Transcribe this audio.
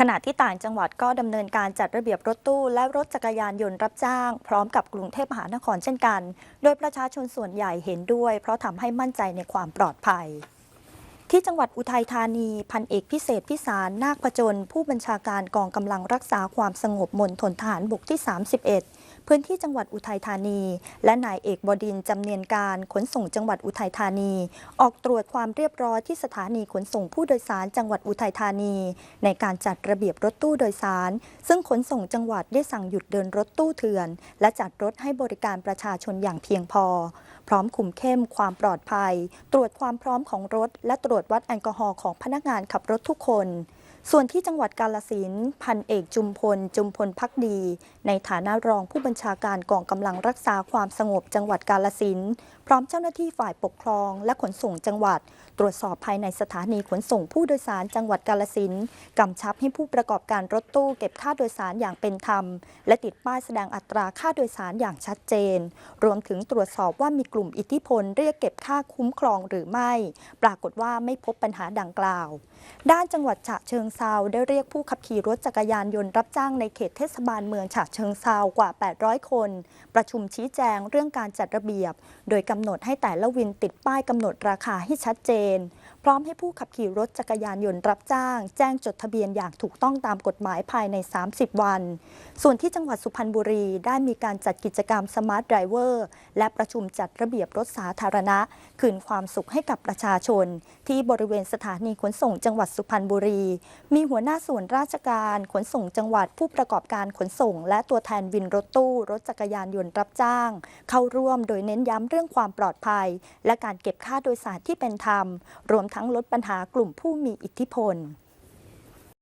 ขณะที่ต่างจังหวัดก็ดำเนินการจัดระเบียบรถตู้และรถจักรยานยนต์รับจ้าง พร้อมกับกรุงเทพมหานครเช่นกัน โดยประชาชนส่วนใหญ่เห็นด้วย เพราะทำให้มั่นใจในความปลอดภัย ที่จังหวัดอุทัยธานีพันเอกพิเศษพิสารนาคประจน ผู้บัญชาการกองกำลังรักษาความสงบมณฑลทหารบกที่ 31 พื้นที่จังหวัดอุทัยธานี และนายเอกบดินจำเนียนการขนส่งจังหวัดอุทัยธานี ออกตรวจความเรียบร้อยที่สถานีขนส่งผู้โดยสารจังหวัดอุทัยธานี ในการจัดระเบียบรถตู้โดยสาร ซึ่งขนส่งจังหวัดได้สั่งหยุดเดินรถตู้เถื่อน และจัดรถให้บริการประชาชนอย่างเพียงพอ พร้อมคุมเข้มความปลอดภัย ตรวจความพร้อมของรถ และตรวจวัดแอลกอฮอล์ของพนักงานขับรถทุกคน ส่วนที่จังหวัดกาลสินพันเอกจุมพล จุมพลพักดี ในฐานะรองผู้บัญชาการกองกำลังรักษาความสงบจังหวัดกาลสินพร้อมเจ้าหน้าที่ฝ่ายปกครอง และขนส่งจังหวัด ตรวจสอบภายในสถานีขนส่งผู้โดยสารจังหวัดกาลสินกำชับให้ผู้ประกอบการรถตู้เก็บค่าโดยสารอย่างเป็นธรรม และติดป้ายแสดงอัตราค่าโดยสารอย่างชัดเจน รวมถึงตรวจสอบว่ามีกลุ่มอิทธิพลเรียกเก็บค่าคุ้มครองหรือไม่ ปรากฏว่าไม่พบปัญหาดังกล่าว ด้านจังหวัดฉะเชิงเซาได้เรียกผู้ขับขี่รถจักรยานยนต์รับจ้างในเขตเทศบาลเมืองฉะเชิงเซากว่า 800 คน ประชุมชี้แจงเรื่องการจัดระเบียบ โดยกำหนดให้แต่ละวินติดป้ายกำหนดราคาให้ชัดเจน พร้อมให้ผู้ขับขี่รถจักรยานยนต์รับจ้าง แจ้งจดทะเบียนอย่างถูกต้องตามกฎหมายภายใน 30 วัน ส่วนที่จังหวัดสุพรรณบุรีได้มีการจัดกิจกรรมสมาร์ทไดรเวอร์และประชุมจัดระเบียบรถสาธารณะ คืนความสุขให้กับประชาชน ที่บริเวณสถานีขนส่งจังหวัดสุพรรณบุรีมีหัวหน้าส่วนราชการขนส่งจังหวัดผู้ประกอบการขนส่ง และตัวแทนวินรถตู้ รถจักรยานยนต์รับจ้าง เข้าร่วมโดยเน้นย้ำเรื่องความปลอดภัย และการเก็บค่าโดยสารที่เป็นธรรม รวมทั้งลดปัญหากลุ่มผู้มีอิทธิพล